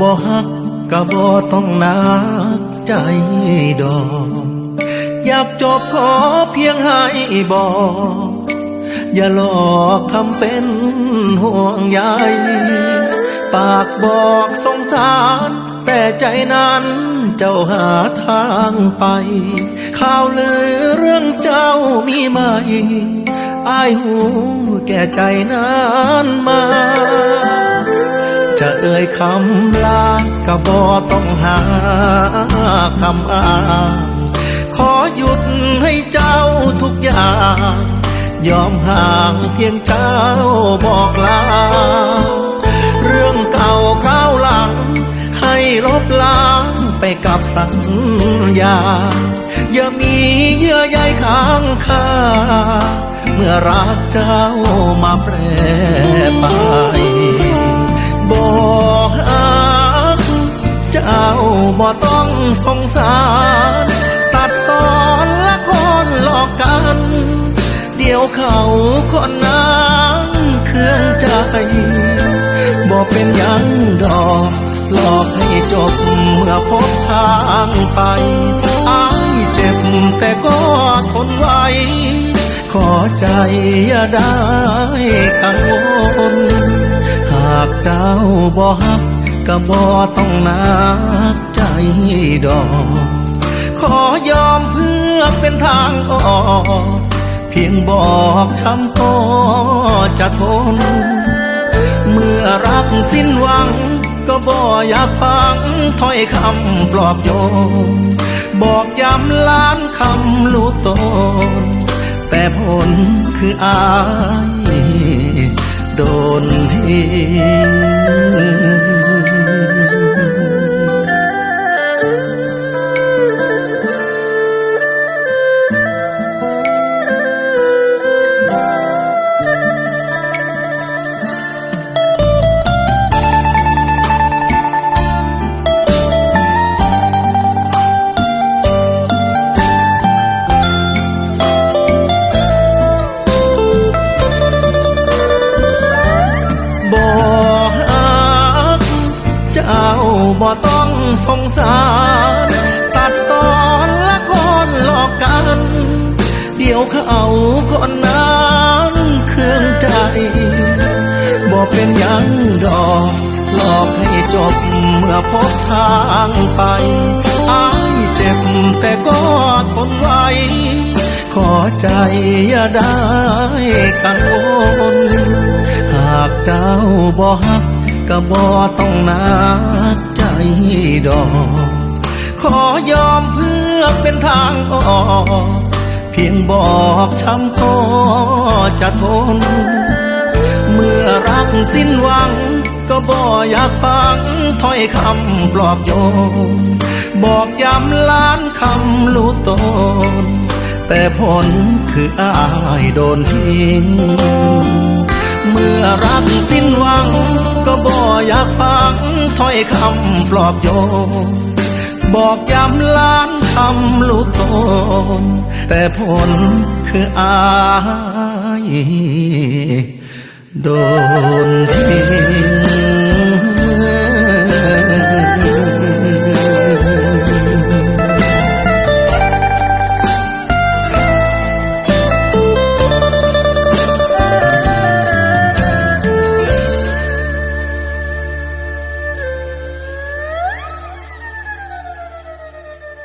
บอกก็บอกต้องนักใจดอก อยากจบขอเพียงให้บอก อย่าหลอกทำเป็นห่วงใยปากบอกสงสารแต่ใจนั้นเจ้าหาทางไป ข่าวลือเรื่องเจ้ามีไหมอายหูแก่ใจนั้นมา จะเอ่ยคำลาก็บอต้องหาคำอ้างขอหยุดให้เจ้าทุกอย่าง ยอมห่างเพียงเจ้าบอกลา เรื่องเก่าคราวหลัง ให้ลบล้างไปกับสัญญา อย่ามีเยื่อใยค้างคาเมื่อรักเจ้ามาแปรไป สงสาร ตัดตอนละครหลอกกัน เดี๋ยวเขาคนนั้นเครื่องใจบอกเป็นยังดอกหลอกให้จบเมื่อพบทางไปอายเจ็บแต่ก็ทนไว้ ขอใจอย่าได้กังวลหากเจ้าบ่ฮักก็บ่ต้องนักใจ ดอก ขอยอมเพื่อเป็นทางออก เพียงบอกช้ำก็จะทน เมื่อรักสิ้นหวัง ก็บ่อยากฟังถ้อยคำปลอบโยนบอกย้ำล้านคำรู้ตน แต่ผลคืออาย โดนทิ้ง บ่ต้องสงสาร ตัดตอนละครหลอกกัน เดี๋ยวเขาคนนั้นเครื่องใจบอกเป็นยังดอกหลอกให้จบเมื่อพบทางไปอายเจ็บแต่ก็ทนไว้ ขอใจอย่าได้กังวลหากเจ้าบ่ฮักก็บ่ต้องนัก ดอก ขอยอมเพื่อเป็นทางออก เพียงบอกช้ำก็จะทน เมื่อรักสิ้นหวัง ก็บ่อยากฟังถ้อยคำปลอบโยนบอกย้ำล้านคำรู้ตนแต่ผลคืออายโดนทิ้ง มื่อรักสิ้นหวัง ก็บ่อยากฟังถ้อยคำปลอบโยนบอกย้ำล้านคำลู่ตนแต่ผลคืออายโดนทิ้